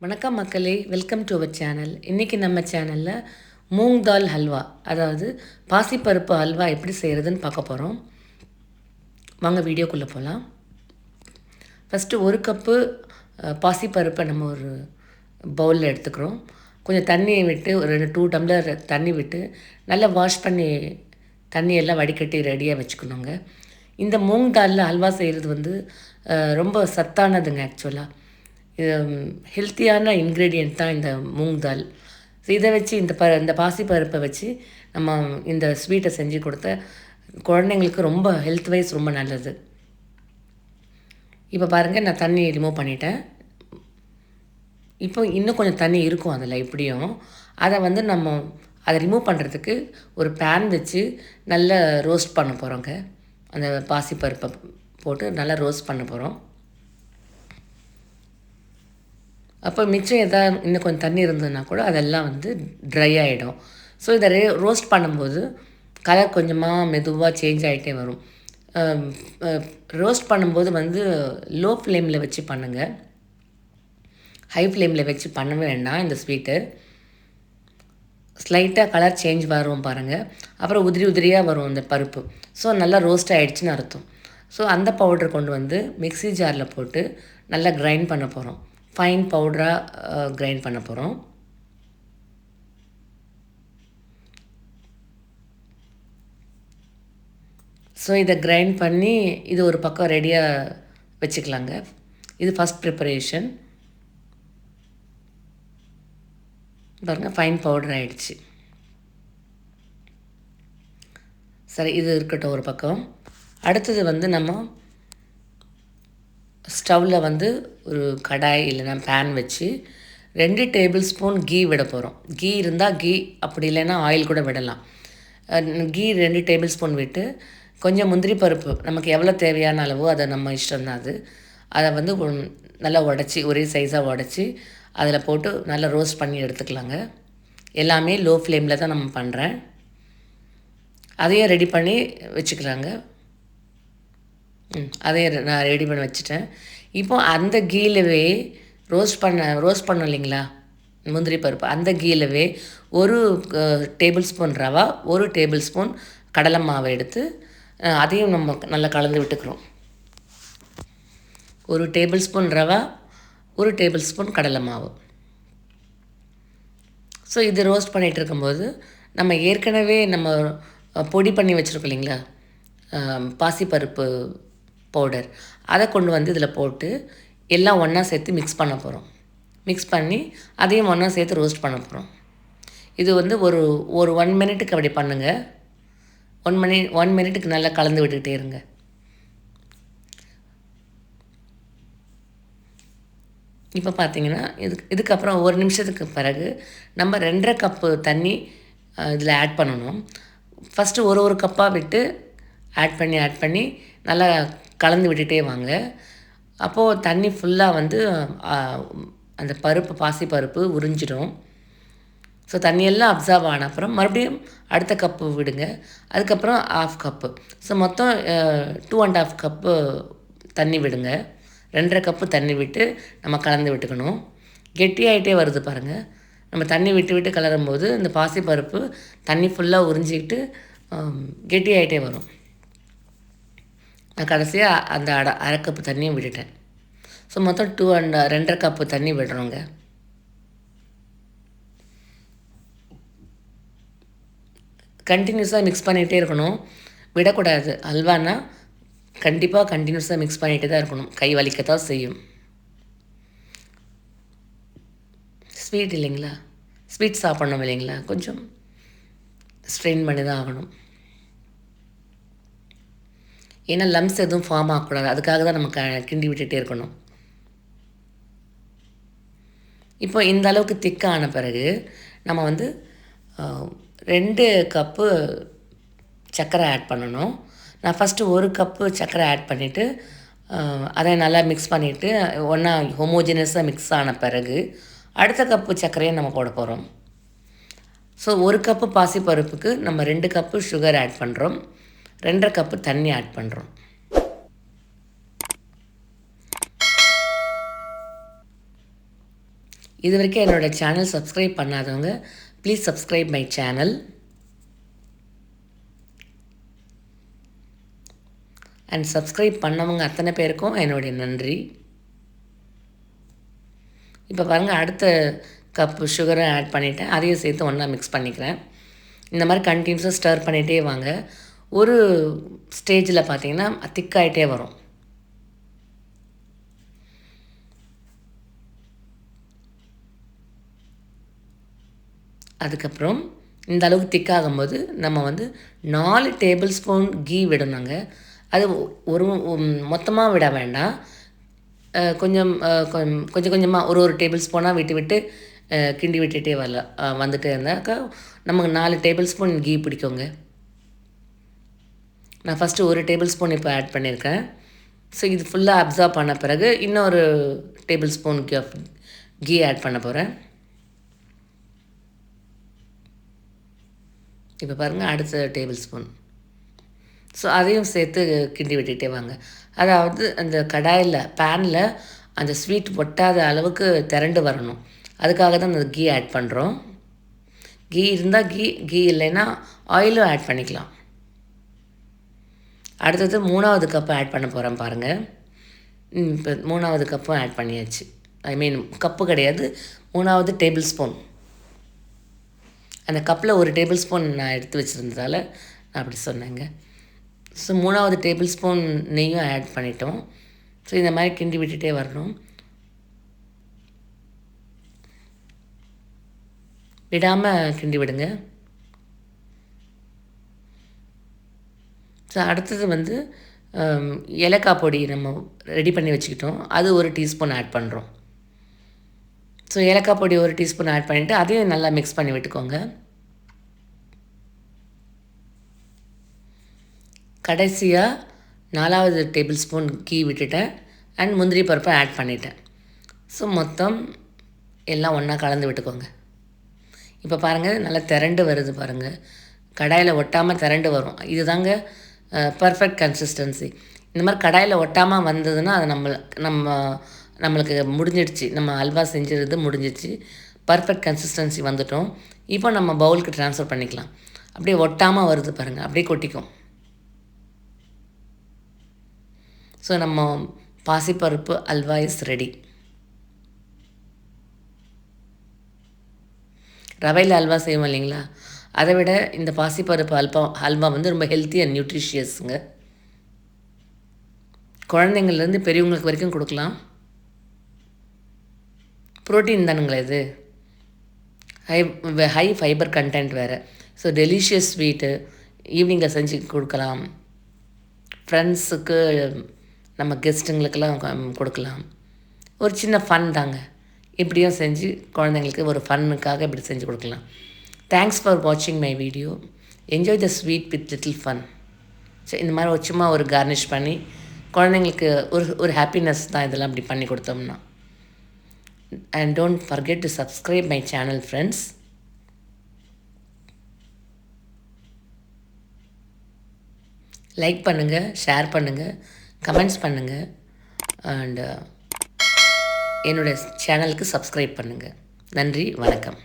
வணக்கம் மக்களே welcome to our channel இன்றைக்கி நம்ம சேனலில் மூங் தால் ஹல்வா அதாவது பாசிப்பருப்பு ஹல்வா எப்படி செய்கிறதுன்னு பார்க்க போகிறோம் வாங்க வீடியோக்குள்ளே போகலாம் ஃபஸ்ட்டு ஒரு கப்பு பாசிப்பருப்பை நம்ம ஒரு பவுலில் எடுத்துக்கிறோம். கொஞ்சம் தண்ணியை விட்டு ஒரு ரெண்டு டூ டம்ளர் தண்ணி விட்டு நல்லா வாஷ் பண்ணி தண்ணியெல்லாம் வடிகட்டி ரெடியாக வச்சுக்கணுங்க. இந்த மூங் தாலில் ஹல்வா செய்கிறது வந்து ரொம்ப சத்தானதுங்க ஆக்சுவலாக ஹெல்த்தியான இன்க்ரீடியண்ட் தான் இந்த மூங் தால். இதை வச்சு இந்த ப இந்த பாசிப்பருப்பை வச்சு நம்ம இந்த ஸ்வீட்டை செஞ்சு கொடுத்த குழந்தைங்களுக்கு ரொம்ப ஹெல்த் வைஸ் ரொம்ப நல்லது. இப்போ பாருங்கள் நான் தண்ணி ரிமூவ் பண்ணிட்டேன். இப்போ இன்னும் கொஞ்சம் தண்ணி இருக்கும் அதில் இப்படியும் அதை வந்து நம்ம அதை ரிமூவ் பண்ணுறதுக்கு ஒரு பேன் வச்சு நல்லா ரோஸ்ட் பண்ண போகிறோங்க அந்த பாசிப்பருப்பை போட்டு நல்லா ரோஸ்ட் பண்ண போகிறோம் அப்போ மிச்சம் எதாவது இன்னும் கொஞ்சம் தண்ணி இருந்ததுன்னா கூட அதெல்லாம் வந்து ட்ரை ஆகிடும் ஸோ இதை ரே ரோஸ்ட் பண்ணும்போது கலர் கொஞ்சமாக மெதுவாக சேஞ்ச் ஆகிட்டே வரும். ரோஸ்ட் பண்ணும்போது வந்து லோ ஃப்ளேமில் வச்சு பண்ணுங்கள் ஹை ஃப்ளேமில் வச்சு பண்ணவே வேண்டாம் இந்த ஸ்வீட்டு ஸ்லைட்டாக கலர் சேஞ்ச் வரும் பாருங்கள் அப்புறம் உதிரி உதிரியாக வரும் இந்த பருப்பு. ஸோ நல்லா ரோஸ்ட் ஆகிடுச்சின்னு அர்த்தம். ஸோ அந்த பவுடர் கொண்டு வந்து மிக்ஸி ஜாரில் போட்டு நல்லா கிரைண்ட் பண்ண போகிறோம் ஃபைன் பவுடராக கிரைண்ட் பண்ண போகிறோம் ஸோ இதை கிரைண்ட் பண்ணி இது ஒரு பக்கம் ரெடியாக வச்சுக்கலாங்க. இது ஃபஸ்ட் ப்ரிப்பரேஷன் பாருங்கள் ஃபைன் பவுடர் ஆகிடுச்சு சரி இது இருக்கட்டும் ஒரு பக்கம். அடுத்தது வந்து நம்ம ஸ்டவ்வில் வந்து ஒரு கடாய் இல்லைன்னா பேன் வச்சு ரெண்டு டேபிள் ஸ்பூன் கீ விட போகிறோம் கீ இருந்தால் கீ அப்படி இல்லைன்னா ஆயில் கூட விடலாம். கீ ரெண்டு டேபிள் ஸ்பூன் விட்டு கொஞ்சம் முந்திரி பருப்பு நமக்கு எவ்வளோ தேவையான அளவோ அதை நம்ம இஷ்டம்தான் அது. அதை வந்து நல்லா உடச்சி ஒரே சைஸாக உடச்சி அதில் போட்டு நல்லா ரோஸ்ட் பண்ணி எடுத்துக்கலாங்க. எல்லாமே லோ ஃப்ளேமில் தான் நம்ம பண்ணுறேன் அதையும் ரெடி பண்ணி வச்சுக்கலாங்க. ம் அதையும் நான் ரெடி பண்ணி வச்சுட்டேன். இப்போ அந்த கீழவே ரோஸ்ட் பண்ண ரோஸ்ட் பண்ணோம் இல்லைங்களா? முந்திரி பருப்பு. அந்த கீழவே ஒரு டேபிள் ஸ்பூன் ரவா ஒரு டேபிள் ஸ்பூன் கடலை மாவை எடுத்து அதையும் நம்ம நல்லா கலந்து விட்டுக்கிறோம். ஒரு டேபிள் ஸ்பூன் ரவா ஒரு டேபிள் ஸ்பூன் கடலை மாவு. ஸோ இது ரோஸ்ட் பண்ணிகிட்டு இருக்கும்போது நம்ம ஏற்கனவே நம்ம பொடி பண்ணி வச்சுருக்கோம் இல்லைங்களா? பாசிப்பருப்பு பவுடர் அதை கொண்டு வந்து இதில் போட்டு எல்லாம் ஒன்றா சேர்த்து மிக்ஸ் பண்ண போகிறோம் மிக்ஸ் பண்ணி அதையும் ஒன்றா சேர்த்து ரோஸ்ட் பண்ண போகிறோம் இது வந்து ஒரு ஒரு ஒன் மினிட்டுக்கு அப்படி பண்ணுங்கள் ஒன் மினி ஒன் மினிட்டுக்கு நல்லா கலந்து விட்டுக்கிட்டே இருங்க. இப்போ பார்த்தீங்கன்னா இதுக்கு இதுக்கப்புறம் ஒரு நிமிஷத்துக்கு பிறகு நம்ம ரெண்டரை கப்பு தண்ணி இதில் ஆட் பண்ணணும். ஃபஸ்ட்டு ஒரு ஒரு கப்பாக விட்டு ஆட் பண்ணி ஆட் பண்ணி நல்லா கலந்து விட்டுட்டே வாங்க. அப்போது தண்ணி ஃபுல்லாக வந்து அந்த பருப்பு பாசி பருப்பு உறிஞ்சிடும். ஸோ தண்ணியெல்லாம் அப்சர்வ் ஆன அப்புறம் மறுபடியும் அடுத்த கப்பு விடுங்க. அதுக்கப்புறம் ஆஃப் கப்பு ஸோ மொத்தம் டூ அண்ட் ஆஃப் கப்பு தண்ணி விடுங்க. ரெண்டரை கப்பு தண்ணி விட்டு நம்ம கலந்து விட்டுக்கணும். கெட்டியாயிட்டே வருது பாருங்கள் நம்ம தண்ணி விட்டு விட்டு கலரும்போது இந்த பாசிப்பருப்பு தண்ணி ஃபுல்லாக உறிஞ்சிக்கிட்டு கெட்டியாகிட்டே கெட்டியாயிட்டே வரும். நான் கடைசியாக அந்த அட அரை கப்பு தண்ணியும் விட்டுட்டேன். ஸோ மொத்தம் டூ அண்ட் ரெண்டரை கப்பு தண்ணி விடுறோங்க. கண்டினியூஸாக மிக்ஸ் பண்ணிகிட்டே இருக்கணும். விடக்கூடாது. அல்வானா கண்டிப்பாக கண்டினியூஸாக மிக்ஸ் பண்ணிகிட்டே தான் இருக்கணும். கை வலிக்கத்தான் செய்யும். ஸ்வீட் இல்லைங்களா? ஸ்வீட் சாப்பிட்ணும் இல்லைங்களா? கொஞ்சம் ஸ்ட்ரெயின் பண்ணி தான் ஆகணும். ஏன்னா லம்ஸ் எதுவும் ஃபார்ம் ஆகக்கூடாது. அதுக்காக தான் நம்ம க கிண்டி விட்டுகிட்டே இருக்கணும். இப்போ இந்த அளவுக்கு திக்கான பிறகு நம்ம வந்து ரெண்டு கப்பு சர்க்கரை ஆட் பண்ணணும். நான் ஃபஸ்ட்டு ஒரு கப்பு சர்க்கரை ஆட் பண்ணிவிட்டு அதை நல்லா மிக்ஸ் பண்ணிவிட்டு ஒன்றா ஹோமோஜினஸாக மிக்ஸ் ஆன பிறகு அடுத்த கப்பு சர்க்கரையை நம்ம போட போகிறோம் ஸோ ஒரு கப்பு பாசிப்பருப்புக்கு நம்ம ரெண்டு கப்பு சுகர் ஆட் பண்ணுறோம் ரெண்டரை கப்பு தண்ணி ஆட் பண்ணுறோம் இது வரைக்கும் என்னோடய சேனல் சப்ஸ்கிரைப் பண்ணாதவங்க please subscribe my channel and subscribe பண்ணவங்க அத்தனை பேருக்கும் என்னுடைய நன்றி. இப்போ பாருங்கள் அடுத்த கப்பு சுகரை ஆட் பண்ணிவிட்டேன் அதையும் சேர்த்து ஒன்றா மிக்ஸ் பண்ணிக்கிறேன். இந்த மாதிரி கண்டினியூஸாக ஸ்டர் பண்ணிகிட்டே வாங்க. ஒரு ஸ்டேஜில் பார்த்தீங்கன்னா திக்காயிட்டே வரும். அதுக்கப்புறம் இந்த அளவுக்கு திக்காகும்போது நம்ம வந்து நாலு டேபிள் ஸ்பூன் கீ விடணுங்க. அது ஒரு மொத்தமாக விட வேண்டாம். கொஞ்சம் கொஞ்சம் கொஞ்சமாக ஒரு ஒரு டேபிள் ஸ்பூனாக விட்டு விட்டு கிண்டி விட்டுகிட்டே வரல வந்துட்டு இருந்தாக்கா நமக்கு நாலு டேபிள் ஸ்பூன் கீ பிடிக்குங்க. நான் ஃபஸ்ட்டு ஒரு டேபிள் ஸ்பூன் இப்போ ஆட் பண்ணியிருக்கேன். ஸோ இது ஃபுல்லாக அப்சார்ப் பண்ண பிறகு இன்னொரு டேபிள் ஸ்பூன் கீ ஆட் பண்ண போகிறேன் இப்போ பாருங்கள் அடுத்த டேபிள் ஸ்பூன் ஸோ அதையும் சேர்த்து கிண்டி விட்டுட்டே வாங்க. அதாவது அந்த கடாயில் பேனில் அந்த ஸ்வீட் ஒட்டாத அளவுக்கு திரண்டு வரணும். அதுக்காக தான் அந்த கீ ஆட் பண்ணுறோம் கீ இருந்தால் கீ கீ இல்லைன்னா ஆயிலும் ஆட் பண்ணிக்கலாம். அடுத்தது மூணாவது கப்பு ஆட் பண்ண போகிறேன் பாருங்கள் இப்போ மூணாவது கப்பும் ஆட் பண்ணியாச்சு. ஐ மீன் கப்பு கிடையாது. மூணாவது டேபிள் ஸ்பூன் அந்த கப்பில் ஒரு டேபிள் ஸ்பூன் நான் எடுத்து வச்சுருந்ததால் நான் அப்படி சொன்னேங்க. ஸோ மூணாவது டேபிள் ஸ்பூன் நெய்யும் ஆட் பண்ணிட்டோம். ஸோ இந்த மாதிரி கிண்டி விட்டுட்டே வரணும். விடாமல் கிண்டி விடுங்க. ஸோ அடுத்தது வந்து ஏலக்காய் பொடி நம்ம ரெடி பண்ணி வச்சுக்கிட்டோம். அது ஒரு டீஸ்பூன் ஆட் பண்ணுறோம் ஸோ ஏலக்காய் பொடி ஒரு டீஸ்பூன் ஆட் பண்ணிவிட்டு அதையும் நல்லா மிக்ஸ் பண்ணி விட்டுக்கோங்க. கடைசியாக நாலாவது டேபிள் ஸ்பூன் கீ விட்டுட்டேன். அண்ட் முந்திரி பருப்பை ஆட் பண்ணிட்டேன். ஸோ மொத்தம் எல்லாம் ஒன்றா கலந்து விட்டுக்கோங்க. இப்போ பாருங்கள் நல்லா திரண்டு வருது பாருங்கள் கடாயில் ஒட்டாமல் திரண்டு வரும். இதுதாங்க பர்ஃபெக்ட் கன்சிஸ்டன்சி இந்த மாதிரி கடாயில் ஒட்டாமல் வந்ததுன்னா அது நம்ம நம்ம நம்மளுக்கு முடிஞ்சிடுச்சு. நம்ம அல்வா செஞ்சது முடிஞ்சிடுச்சு. பர்ஃபெக்ட் கன்சிஸ்டன்சி வந்துட்டோம். இப்போ நம்ம பவுலுக்கு ட்ரான்ஸ்ஃபர் பண்ணிக்கலாம். அப்படியே ஒட்டாமல் வருது பாருங்கள் அப்படியே கொட்டிக்கும். ஸோ நம்ம பாசிப்பருப்பு அல்வா இஸ் ரெடி ரவையில் அல்வா செய்வோம் இல்லைங்களா? அதை விட இந்த பாசிப்பருப்பு அல்வா அல்வா வந்து ரொம்ப ஹெல்த்தி அண்ட் நியூட்ரிஷியஸுங்க குழந்தைங்கள்லேருந்து பெரியவங்களுக்கு வரைக்கும் கொடுக்கலாம். ப்ரோட்டீன் தானுங்களா இது. ஹை ஹை ஃபைபர் கண்டென்ட் வேறு. ஸோ டெலிஷியஸ் ஸ்வீட்டு ஈவினிங்கில் செஞ்சு கொடுக்கலாம். ஃப்ரெண்ட்ஸுக்கு நம்ம கெஸ்ட்டுங்களுக்கெல்லாம் கொடுக்கலாம். ஒரு சின்ன ஃபன் தாங்க. இப்படியும் செஞ்சு குழந்தைங்களுக்கு ஒரு ஃபன்னுக்காக இப்படி செஞ்சு கொடுக்கலாம். தேங்க்ஸ் ஃபார் வாட்சிங் my video enjoy the sweet with little fun சரி இந்த மாதிரி ஒரு சும்மா ஒரு கார்னிஷ் பண்ணி குழந்தைங்களுக்கு ஒரு ஒரு ஹாப்பினஸ் தான் இதெல்லாம் இப்படி பண்ணி கொடுத்தோம்னா. And don't forget to subscribe my channel friends like பண்ணுங்கள் ஷேர் பண்ணுங்கள் கமெண்ட்ஸ் பண்ணுங்கள் அண்டு என்னோடய சேனலுக்கு சப்ஸ்கிரைப் பண்ணுங்கள் நன்றி வணக்கம்.